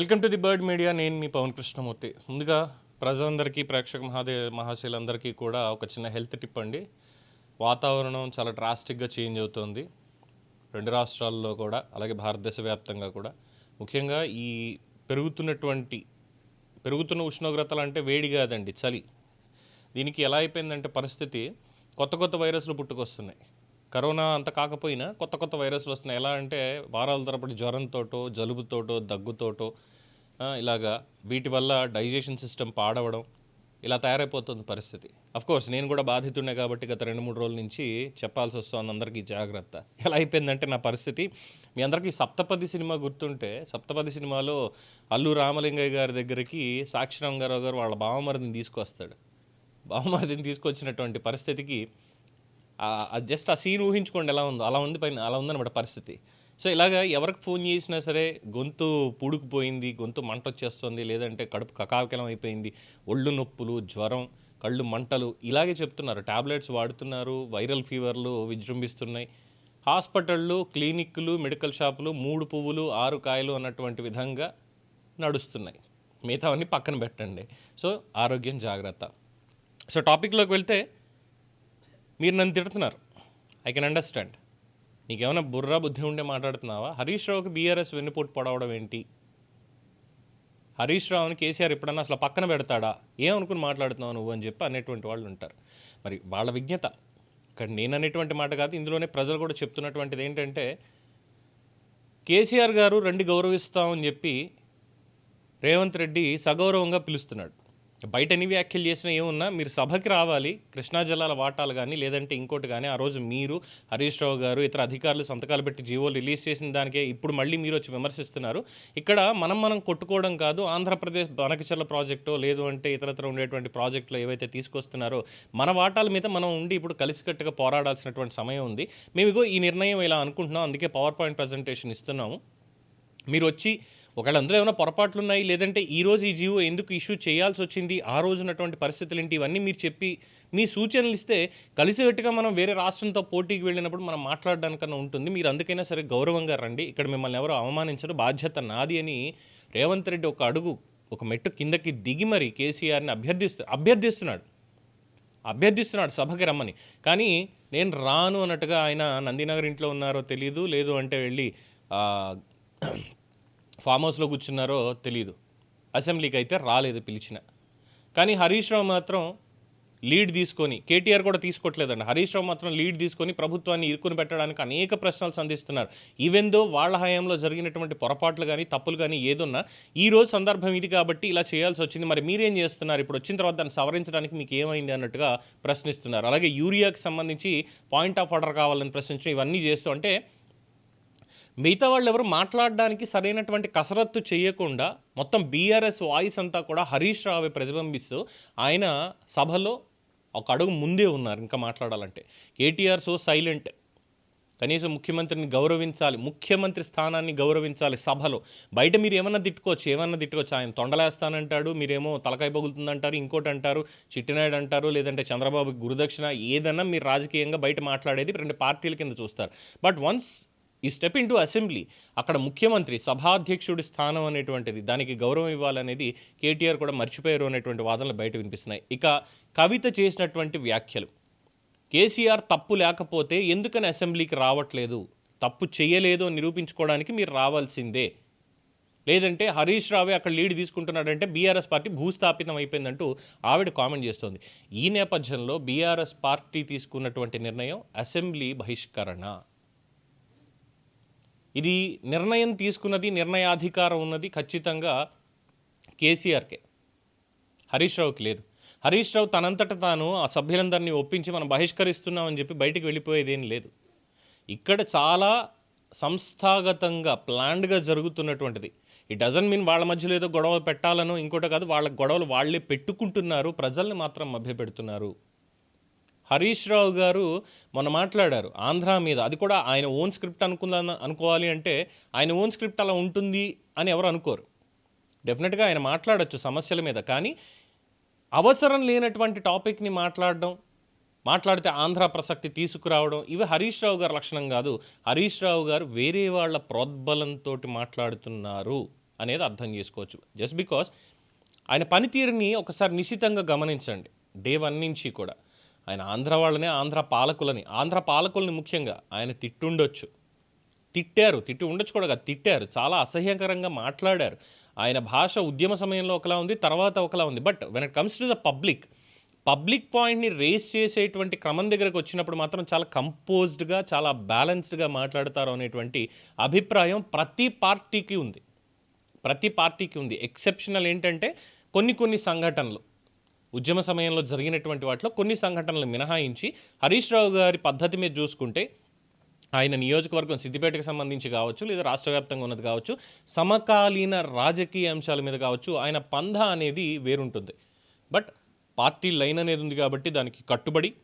Welcome to the bird media. నేను మీ పవన్ కృష్ణమూర్తి. ముందుగా ప్రజలందరికీ ప్రేక్షక మహాదే మహాశయులందరికీ కూడా ఒక చిన్న హెల్త్ టిప్ అండి. వాతావరణం చాలా డ్రాస్టిక్గా చేంజ్ అవుతుంది. రెండు రాష్ట్రాల్లో కూడా అలాగే భారతదేశ వ్యాప్తంగా కూడా. ముఖ్యంగా ఈ పెరుగుతున్నటువంటి పెరుగుతున్న ఉష్ణోగ్రతలు అంటే వేడి కాదండి చలి. దీనికి ఎలా అయిపోయిందంటే పరిస్థితి కొత్త కొత్త వైరస్లు పుట్టుకొస్తున్నాయి. కరోనా అంత కాకపోయినా కొత్త కొత్త వైరస్లు వస్తున్నాయి. ఎలా అంటే వారాల తరబడి జ్వరంతోటో జలుబుతోటో దగ్గుతోటో ఇలాగా వీటి వల్ల డైజెషన్ సిస్టమ్ పాడవడం ఇలా తయారైపోతుంది పరిస్థితి. కోర్స్ నేను కూడా బాధితుడినే కాబట్టి గత రెండు మూడు రోజుల నుంచి చెప్పాల్సి వస్తుంది అందరికీ జాగ్రత్త. ఎలా అయిపోయిందంటే నా పరిస్థితి మీ అందరికీ సప్తపది సినిమా గుర్తుంటే సప్తపది సినిమాలో అల్లు రామలింగయ్య గారి దగ్గరికి సాక్షిరామరావు గారు వాళ్ళ బావమరిదిని తీసుకొస్తాడు. బావమరిదిని తీసుకొచ్చినటువంటి పరిస్థితికి జస్ట్ ఆ సీన్ ఊహించుకోండి ఎలా ఉందో అలా ఉంది పైన అలా ఉందన్నమాట పరిస్థితి. సో ఇలాగ ఎవరికి ఫోన్ చేసినా సరే గొంతు పూడుకుపోయింది గొంతు మంట వచ్చేస్తుంది లేదంటే కడుపు కకావికలం అయిపోయింది ఒళ్ళు నొప్పులు జ్వరం కళ్ళు మంటలు ఇలాగే చెప్తున్నారు. టాబ్లెట్స్ వాడుతున్నారు వైరల్ ఫీవర్లు విజృంభిస్తున్నాయి. హాస్పిటళ్ళు క్లినిక్లు మెడికల్ షాపులు మూడు పువ్వులు ఆరు కాయలు అన్నటువంటి విధంగా నడుస్తున్నాయి. మిగతావన్నీ పక్కన పెట్టండి. సో ఆరోగ్యం జాగ్రత్త. సో టాపిక్లోకి వెళ్తే మీరు నన్ను తిడుతున్నారు. ఐ కెన్ అండర్స్టాండ్ నీకేమైనా బుర్ర బుద్ధి ఉండే మాట్లాడుతున్నావా? హరీష్ రావుకి బీఆర్ఎస్ వెన్నుపోటు పడవడం ఏంటి? హరీష్ రావుని కేసీఆర్ ఎప్పుడన్నా అసలు పక్కన పెడతాడా? ఏమనుకుని మాట్లాడుతున్నావు నువ్వు అని చెప్పి అనేటువంటి వాళ్ళు ఉంటారు. మరి వాళ్ళ విజ్ఞత. ఇక్కడ నేను అనేటువంటి మాట కాదు ఇందులోనే ప్రజలు కూడా చెప్తున్నటువంటిది ఏంటంటే కేసీఆర్ గారు రండి గౌరవిస్తామని చెప్పి రేవంత్ రెడ్డి సగౌరవంగా పిలుస్తున్నాడు. బయట ఎన్ని వ్యాఖ్యలు చేసినా ఏమున్నా మీరు సభకి రావాలి కృష్ణా జిల్లాల వాటాలు కానీ లేదంటే ఇంకోటి కానీ ఆ రోజు మీరు హరీష్ రావు గారు ఇతర అధికారులు సంతకాలు పెట్టి జీవోలు రిలీజ్ చేసిన దానికే ఇప్పుడు మళ్ళీ మీరు వచ్చి విమర్శిస్తున్నారు. ఇక్కడ మనం మనం కొట్టుకోవడం కాదు ఆంధ్రప్రదేశ్ బనకచర్ల ప్రాజెక్టు లేదు అంటే ఇతరత్ర ఉండేటువంటి ప్రాజెక్టులు ఏవైతే తీసుకొస్తున్నారో మన వాటాల మీద మనం ఉండి ఇప్పుడు కలిసికట్టుగా పోరాడాల్సినటువంటి సమయం ఉంది. మేము ఇగో ఈ నిర్ణయం ఇలా అనుకుంటున్నాం అందుకే పవర్ పాయింట్ ప్రజెంటేషన్ ఇస్తున్నాము. మీరు వచ్చి ఒకవేళ అందులో ఏమైనా పొరపాట్లు ఉన్నాయి లేదంటే ఈ రోజు ఈ జీవో ఎందుకు ఇష్యూ చేయాల్సి వచ్చింది ఆ రోజు ఉన్నటువంటి పరిస్థితులు ఏంటి ఇవన్నీ మీరు చెప్పి మీ సూచనలు ఇస్తే కలిసికట్టుగా మనం వేరే రాష్ట్రంతో పోటీకి వెళ్ళినప్పుడు మనం మాట్లాడడానికన్నా ఉంటుంది. మీరు అందుకైనా సరే గౌరవంగా రండి. ఇక్కడ మిమ్మల్ని ఎవరు అవమానించరు. బాధ్యత నాది అని రేవంత్ రెడ్డి ఒక అడుగు ఒక మెట్టు కిందకి దిగి మరి కేసీఆర్ని అభ్యర్థిస్తు అభ్యర్థిస్తున్నాడు. అభ్యర్థిస్తున్నాడు సభకి రమ్మని. కానీ నేను రాను అన్నట్టుగా ఆయన నందినగర్ ఇంట్లో ఉన్నారో తెలియదు లేదు అంటే వెళ్ళి ఫామ్ హౌస్లో కూర్చున్నారో తెలియదు అసెంబ్లీకి అయితే రాలేదు పిలిచిన. కానీ హరీష్ రావు మాత్రం లీడ్ తీసుకొని కేటీఆర్ కూడా తీసుకోవట్లేదండి. హరీష్ రావు మాత్రం లీడ్ తీసుకొని ప్రభుత్వాన్ని ఇరుకుని పెట్టడానికి అనేక ప్రశ్నలు సంధిస్తున్నారు. ఈవెన్ దో వాళ్ళ హయాంలో జరిగినటువంటి పొరపాట్లు కానీ తప్పులు కానీ ఏదున్నా ఈ రోజు సందర్భం ఇది కాబట్టి ఇలా చేయాల్సి వచ్చింది. మరి మీరేం చేస్తున్నారు? ఇప్పుడు వచ్చిన తర్వాత దాన్ని సవరించడానికి మీకు ఏమైంది అన్నట్టుగా ప్రశ్నిస్తున్నారు. అలాగే యూరియాకి సంబంధించి పాయింట్ ఆఫ్ ఆర్డర్ కావాలని ప్రశ్నించడం ఇవన్నీ చేస్తూ అంటే మిగతా వాళ్ళు ఎవరు మాట్లాడడానికి సరైనటువంటి కసరత్తు చేయకుండా మొత్తం బీఆర్ఎస్ వాయిస్ అంతా కూడా హరీష్ రావు ప్రతిబింబిస్తూ ఆయన సభలో ఒక అడుగు ముందే ఉన్నారు ఇంకా మాట్లాడాలంటే. KTR so silent. కనీసం ముఖ్యమంత్రిని గౌరవించాలి ముఖ్యమంత్రి స్థానాన్ని గౌరవించాలి సభలో. బయట మీరు ఏమన్నా తిట్టుకోవచ్చు ఏమన్నా తిట్టుకోవచ్చు. ఆయన తొండలేస్తానంటాడు మీరేమో తలకాయ పగులుతుందంటారు ఇంకోటి అంటారు చిట్టినాయుడు అంటారు లేదంటే చంద్రబాబు గురుదక్షిణ ఏదన్నా మీరు రాజకీయంగా బయట మాట్లాడేది రెండు పార్టీల కింద చూస్తారు. బట్ వన్స్ ఈ స్టెప్ ఇంటూ అసెంబ్లీ అక్కడ ముఖ్యమంత్రి సభాధ్యక్షుడి స్థానం అనేటువంటిది దానికి గౌరవం ఇవ్వాలనేది కేటీఆర్ కూడా మర్చిపోయారు అనేటువంటి వాదనలు బయట వినిపిస్తున్నాయి. ఇక కవిత చేసినటువంటి వ్యాఖ్యలు. కేసీఆర్ తప్పు లేకపోతే ఎందుకని అసెంబ్లీకి రావట్లేదు? తప్పు చేయలేదో నిరూపించుకోవడానికి మీరు రావాల్సిందే. లేదంటే హరీష్ రావే అక్కడ లీడ్ తీసుకుంటున్నాడంటే బీఆర్ఎస్ పార్టీ భూస్థాపితం అయిపోయిందంటూ ఆవిడ కామెంట్ చేస్తోంది. ఈ నేపథ్యంలో బీఆర్ఎస్ పార్టీ తీసుకున్నటువంటి నిర్ణయం అసెంబ్లీ బహిష్కరణ. ఇది నిర్ణయం తీసుకున్నది నిర్ణయాధికారం ఉన్నది ఖచ్చితంగా కేసీఆర్కే. హరీష్ రావుకి లేదు. హరీష్ రావు తనంతట తాను ఆ సభ్యులందరినీ ఒప్పించి మనం బహిష్కరిస్తున్నామని చెప్పి బయటికి వెళ్ళిపోయేదేం లేదు. ఇక్కడ చాలా సంస్థాగతంగా ప్లాన్డ్గా జరుగుతున్నటువంటిది. ఇట్ డజన్ మీన్ వాళ్ళ మధ్యలో ఏదో గొడవ పెట్టాలనో ఇంకోటి కాదు వాళ్ళ గొడవలు వాళ్ళే పెట్టుకుంటున్నారు ప్రజల్ని మాత్రం మభ్యపెడుతున్నారు. హరీష్ రావు గారు మొన్న మాట్లాడారు ఆంధ్ర మీద. అది కూడా ఆయన ఓన్ స్క్రిప్ట్ అనుకుందా అనుకోవాలి అంటే ఆయన ఓన్ స్క్రిప్ట్ అలా ఉంటుంది అని ఎవరు అనుకోరు. డెఫినెట్గా ఆయన మాట్లాడొచ్చు సమస్యల మీద కానీ అవసరం లేనటువంటి టాపిక్ని మాట్లాడడం మాట్లాడితే ఆంధ్ర ప్రసక్తి తీసుకురావడం ఇవి హరీష్ రావు గారి లక్షణం కాదు. హరీష్ రావు గారు వేరే వాళ్ళ ప్రోద్బలంతో మాట్లాడుతున్నారు అనేది అర్థం చేసుకోవచ్చు. జస్ట్ బికాస్ ఆయన పనితీరుని ఒకసారి నిశితంగా గమనించండి. డే వన్ నుంచి కూడా. ఆయన ఆంధ్ర వాళ్ళని ఆంధ్ర పాలకులని. ఆంధ్ర పాలకుల్ని ముఖ్యంగా ఆయన తిట్టుండొచ్చు. తిట్టారు తిట్టి ఉండొచ్చు కూడా తిట్టారు. చాలా అసహ్యకరంగా మాట్లాడారు. ఆయన భాష ఉద్యమ సమయంలో ఒకలా ఉంది తర్వాత ఒకలా ఉంది. But when it comes to the public public పాయింట్ని రేస్ చేసేటువంటి క్రమం దగ్గరకు వచ్చినప్పుడు మాత్రం చాలా కంపోజ్డ్గా చాలా బ్యాలెన్స్డ్గా మాట్లాడతారు అనేటువంటి అభిప్రాయం ప్రతి పార్టీకి ఉంది. ప్రతి పార్టీకి ఉంది. ఎక్సెప్షనల్ ఏంటంటే కొన్ని కొన్ని సంఘటనలు. ఉద్యమ సమయంలో జరిగినటువంటి వాటిలో కొన్ని సంఘటనలు మినహాయించి హరీష్ రావు గారి పద్ధతి మీద చూసుకుంటే ఆయన నియోజకవర్గం సిద్దిపేటకు సంబంధించి కావచ్చు లేదా రాష్ట్ర వ్యాప్తంగా ఉన్నది కావచ్చు సమకాలీన రాజకీయ అంశాల మీద కావచ్చు ఆయన పంధ అనేది వేరుంటుంది. బట్ పార్టీ లైన్ అనేది ఉంది కాబట్టి దానికి కట్టుబడి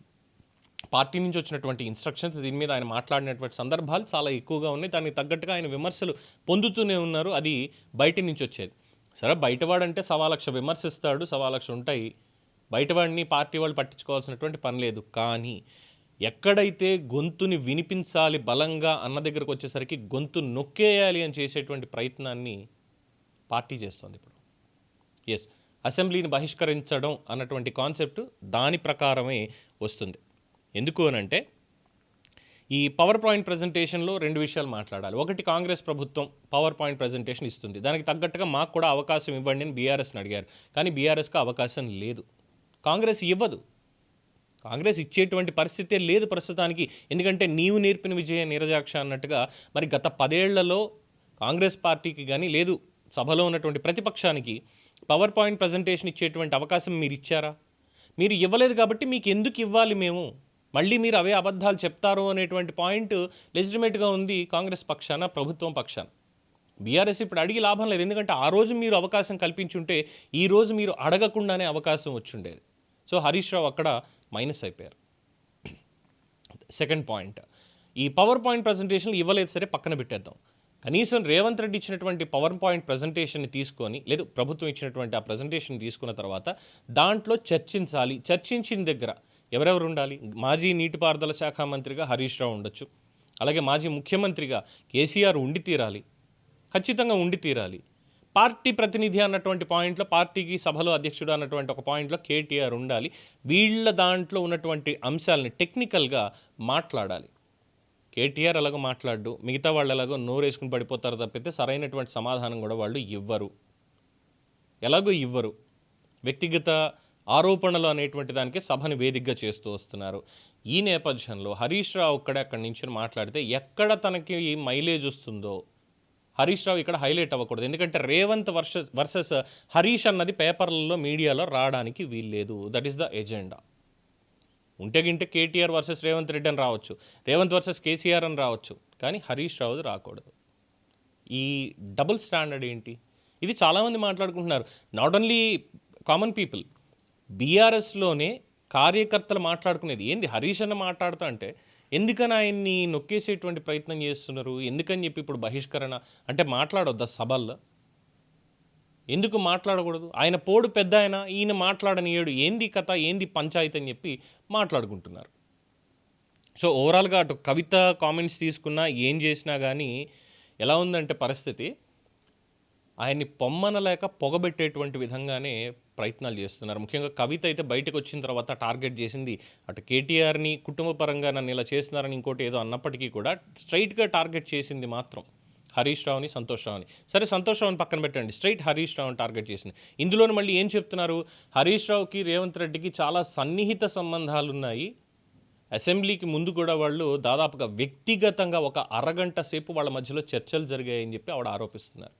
పార్టీ నుంచి వచ్చినటువంటి ఇన్స్ట్రక్షన్స్ దీని మీద ఆయన మాట్లాడినటువంటి సందర్భాలు చాలా ఎక్కువగా ఉన్నాయి. దానికి తగ్గట్టుగా ఆయన విమర్శలు పొందుతూనే ఉన్నారు. అది బయట నుంచి వచ్చేది. సరే బయటవాడంటే సవా లక్ష విమర్శిస్తాడు సవా లక్ష ఉంటాయి. బయటవాడిని పార్టీ వాళ్ళు పట్టించుకోవాల్సినటువంటి పని లేదు. కానీ ఎక్కడైతే గొంతుని వినిపించాలి బలంగా అన్న దగ్గరకు వచ్చేసరికి గొంతు నొక్కేయాలి అని చేసేటువంటి ప్రయత్నాన్ని పార్టీ చేస్తుంది ఇప్పుడు. ఎస్ అసెంబ్లీని బహిష్కరించడం అన్నటువంటి కాన్సెప్ట్ దాని ప్రకారమే వస్తుంది. ఎందుకు అనంటే ఈ పవర్ పాయింట్ ప్రజెంటేషన్లో రెండు విషయాలు మాట్లాడాలి. ఒకటి కాంగ్రెస్ ప్రభుత్వం పవర్ పాయింట్ ప్రజెంటేషన్ ఇస్తుంది. దానికి తగ్గట్టుగా మాకు కూడా అవకాశం ఇవ్వండి అని బీఆర్ఎస్ని అడిగారు. కానీ బీఆర్ఎస్కి అవకాశం లేదు. కాంగ్రెస్ ఇవ్వదు. కాంగ్రెస్ ఇచ్చేటువంటి పరిస్థితే లేదు ప్రస్తుతానికి. ఎందుకంటే నీవు నేర్పిన విజయ నీరజాక్ష అన్నట్టుగా మరి గత పదేళ్ళలో కాంగ్రెస్ పార్టీకి కానీ లేదు సభలో ఉన్నటువంటి ప్రతిపక్షానికి పవర్ పాయింట్ ప్రజెంటేషన్ ఇచ్చేటువంటి అవకాశం మీరు ఇచ్చారా? మీరు ఇవ్వలేదు కాబట్టి మీకు ఎందుకు ఇవ్వాలి మేము? మళ్ళీ మీరు అవే అబద్ధాలు చెప్తారు అనేటువంటి పాయింట్ లెజిటిమేట్గా ఉంది కాంగ్రెస్ పక్షాన ప్రభుత్వం పక్షాన. బీఆర్ఎస్ ఇప్పుడు అడిగి లాభం లేదు. ఎందుకంటే ఆ రోజు మీరు అవకాశం కల్పించుంటే ఈ రోజు మీరు అడగకుండానే అవకాశం వచ్చుండేది. సో హరీష్ రావు అక్కడ మైనస్ అయిపోయారు. Second point. ఈ పవర్ పాయింట్ ప్రజెంటేషన్లు ఇవ్వలేదు సరే పక్కన పెట్టేద్దాం. కనీసం రేవంత్ రెడ్డి ఇచ్చినటువంటి పవర్ పాయింట్ ప్రజెంటేషన్ని తీసుకొని లేదు ప్రభుత్వం ఇచ్చినటువంటి ఆ ప్రజెంటేషన్ తీసుకున్న తర్వాత దాంట్లో చర్చించాలి. చర్చించిన దగ్గర ఎవరెవరు ఉండాలి? మాజీ నీటిపారుదల శాఖ మంత్రిగా హరీష్ రావు ఉండొచ్చు. అలాగే మాజీ ముఖ్యమంత్రిగా కేసీఆర్ ఉండి తీరాలి. ఖచ్చితంగా ఉండి తీరాలి. పార్టీ ప్రతినిధి అన్నటువంటి పాయింట్లో పార్టీకి సభలో అధ్యక్షుడు అన్నటువంటి ఒక పాయింట్లో కేటీఆర్ ఉండాలి. వీళ్ళ దాంట్లో ఉన్నటువంటి అంశాలని టెక్నికల్గా మాట్లాడాలి. కేటీఆర్ ఎలాగో మాట్లాడు మిగతా వాళ్ళు ఎలాగో నోరేసుకుని పడిపోతారు తప్పితే సరైనటువంటి సమాధానం కూడా వాళ్ళు ఇవ్వరు. ఎలాగో ఇవ్వరు. వ్యక్తిగత ఆరోపణలు అనేటువంటి దానికి సభని వేదికగా చేస్తూ వస్తున్నారు. ఈ నేపథ్యంలో హరీష్ రావు ఒక్కడే అక్కడి నుంచి మాట్లాడితే ఎక్కడ తనకి మైలేజ్ వస్తుందో హరీష్ రావు ఇక్కడ హైలైట్ అవ్వకూడదు. ఎందుకంటే రేవంత్ వర్సెస్ వర్సెస్ హరీష్ అన్నది పేపర్లలో మీడియాలో రావడానికి వీల్లేదు. దట్ ఈస్ ద ఎజెండా ఉంటే గింటే కేటీఆర్ వర్సెస్ రేవంత్ రెడ్డి అని రావచ్చు. రేవంత్ వర్సెస్ కేసీఆర్ అని రావచ్చు. కానీ హరీష్ రావు రాకూడదు. ఈ డబుల్ స్టాండర్డ్ ఏంటి? ఇది చాలామంది మాట్లాడుకుంటున్నారు. నాట్ ఓన్లీ కామన్ పీపుల్ బీఆర్ఎస్లోనే కార్యకర్తలు మాట్లాడుకునేది. ఏంది? హరీష్ అన్న మాట్లాడుతా అంటే ఎందుకని ఆయన్ని నొక్కేసేటువంటి ప్రయత్నం చేస్తున్నారు? ఎందుకని చెప్పి ఇప్పుడు బహిష్కరణ? అంటే మాట్లాడొద్దా సభల్లో? ఎందుకు మాట్లాడకూడదు? ఆయన పోడు పెద్ద ఆయన ఈయన మాట్లాడనియడు. ఏంది కథ? ఏంది పంచాయతీ అని చెప్పి మాట్లాడుకుంటున్నారు. సో ఓవరాల్గా అటు కవిత కామెంట్స్ తీసుకున్నా ఏం చేసినా కానీ ఎలా ఉందంటే పరిస్థితి ఆయన్ని పొమ్మనలేక పొగబెట్టేటువంటి విధంగానే ప్రయత్నాలు చేస్తున్నారు. ముఖ్యంగా కవిత అయితే బయటకు వచ్చిన తర్వాత టార్గెట్ చేసింది అటు కేటీఆర్ని కుటుంబ పరంగా నన్ను ఇలా చేస్తున్నారని ఇంకోటి ఏదో అన్నప్పటికీ కూడా స్ట్రైట్గా టార్గెట్ చేసింది మాత్రం హరీష్ రావుని సంతోష్ రావుని. సరే సంతోష్ రావుని పక్కన పెట్టండి. స్ట్రైట్ హరీష్ రావుని టార్గెట్ చేసింది. ఇందులోని మళ్ళీ ఏం చెప్తున్నారు? హరీష్ రావుకి రేవంత్ రెడ్డికి చాలా సన్నిహిత సంబంధాలు ఉన్నాయి అసెంబ్లీకి ముందు కూడా వాళ్ళు దాదాపుగా వ్యక్తిగతంగా ఒక అరగంట సేపు వాళ్ళ మధ్యలో చర్చలు జరిగాయని చెప్పి ఆవిడ ఆరోపిస్తున్నారు.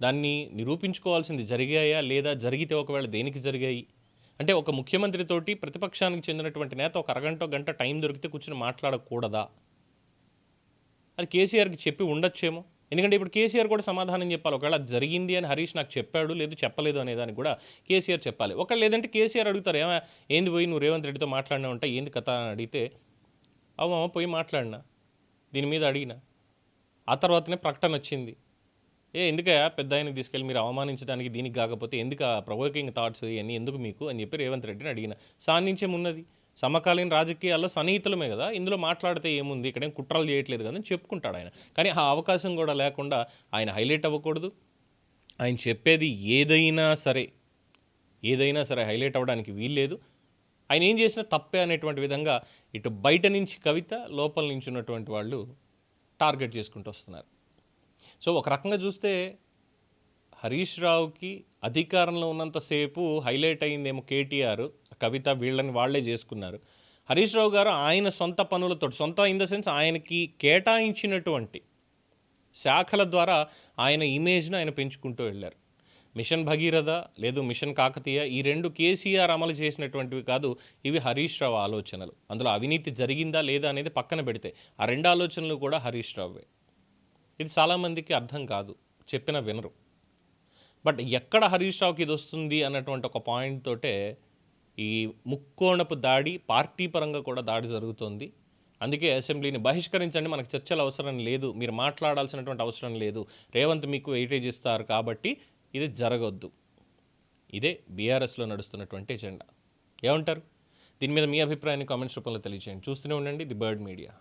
దాన్ని నిరూపించుకోవాల్సింది జరిగాయా లేదా జరిగితే ఒకవేళ దేనికి జరిగాయి? అంటే ఒక ముఖ్యమంత్రితోటి ప్రతిపక్షానికి చెందినటువంటి నేత ఒక అరగంట గంట టైం దొరికితే కూర్చొని మాట్లాడకూడదా? అది కేసీఆర్కి చెప్పి ఉండొచ్చేమో. ఎందుకంటే ఇప్పుడు కేసీఆర్ కూడా సమాధానం చెప్పాలి. ఒకవేళ జరిగింది అని హరీష్ నాకు చెప్పాడు లేదు చెప్పలేదు అనేదానికి కూడా కేసీఆర్ చెప్పాలి. ఒక లేదంటే కేసీఆర్ అడుగుతారు ఏమో ఏంది పోయి నువ్వు రేవంత్ రెడ్డితో మాట్లాడినా ఉంటా ఏంది కథ? అని అడిగితే అవ్వ పోయి మాట్లాడినా దీని మీద అడిగినా. ఆ తర్వాతనే ప్రకటన వచ్చింది. ఏ ఎందుకయ్యా? పెద్ద ఆయనకి తీసుకెళ్ళి మీరు అవమానించడానికి దీనికి కాకపోతే ఎందుకు ఆ ప్రొవోకింగ్ థాట్స్ ఇవన్నీ ఎందుకు మీకు అని చెప్పి రేవంత్ రెడ్డిని అడిగిన. సాన్నించం ఉన్నది సమకాలీన రాజకీయాల్లో సన్నిహితులమే కదా. ఇందులో మాట్లాడితే ఏముంది? ఇక్కడేం కుట్రలు చేయట్లేదు కదా అని చెప్పుకుంటాడు ఆయన. కానీ ఆ అవకాశం కూడా లేకుండా ఆయన హైలైట్ అవ్వకూడదు. ఆయన చెప్పేది ఏదైనా సరే ఏదైనా సరే హైలైట్ అవ్వడానికి వీల్లేదు. ఆయన ఏం చేసినా తప్పే అనేటువంటి విధంగా ఇటు బయట నుంచి కవిత లోపల నుంచి ఉన్నటువంటి వాళ్ళు టార్గెట్ చేసుకుంటూ వస్తున్నారు. సో ఒక రకంగా చూస్తే హరీష్ రావుకి అధికారంలో ఉన్నంతసేపు హైలైట్ అయిందేమో కేటీఆర్ కవిత వీళ్ళని వాళ్ళే చేసుకున్నారు. హరీష్ రావు గారు ఆయన సొంత పనులతో సొంత ఇన్ ద సెన్స్ ఆయనకి కేటాయించినటువంటి శాఖల ద్వారా ఆయన ఇమేజ్ను ఆయన పెంచుకుంటూ వెళ్ళారు. మిషన్ భగీరథ లేదు మిషన్ కాకతీయ ఈ రెండు కేసీఆర్ అమలు చేసినటువంటివి కాదు ఇవి హరీష్ రావు ఆలోచనలు. అందులో అవినీతి జరిగిందా లేదా అనేది పక్కన పెడితే ఆ రెండు ఆలోచనలు కూడా హరీష్ రావువే. ఇది చాలామందికి అర్థం కాదు. చెప్పిన వినరు. బట్ ఎక్కడ హరీష్ రావుకి ఇది వస్తుంది అన్నటువంటి ఒక పాయింట్ తోటే ఈ ముక్కోణపు దాడి పార్టీ పరంగా కూడా దాడి జరుగుతోంది. అందుకే అసెంబ్లీని బహిష్కరించండి మనకు చర్చలు అవసరం లేదు మీరు మాట్లాడాల్సినటువంటి అవసరం లేదు రేవంత్ మీకు వెయిటేజ్ ఇస్తారు కాబట్టి ఇది జరగొద్దు. ఇదే బీఆర్ఎస్లో నడుస్తున్నటువంటి ఎజెండా. ఏమంటారు? దీని మీద మీ అభిప్రాయాన్ని కామెంట్స్ రూపంలో తెలియజేయండి చూస్తూనే ఉండండి ది బర్డ్ మీడియా.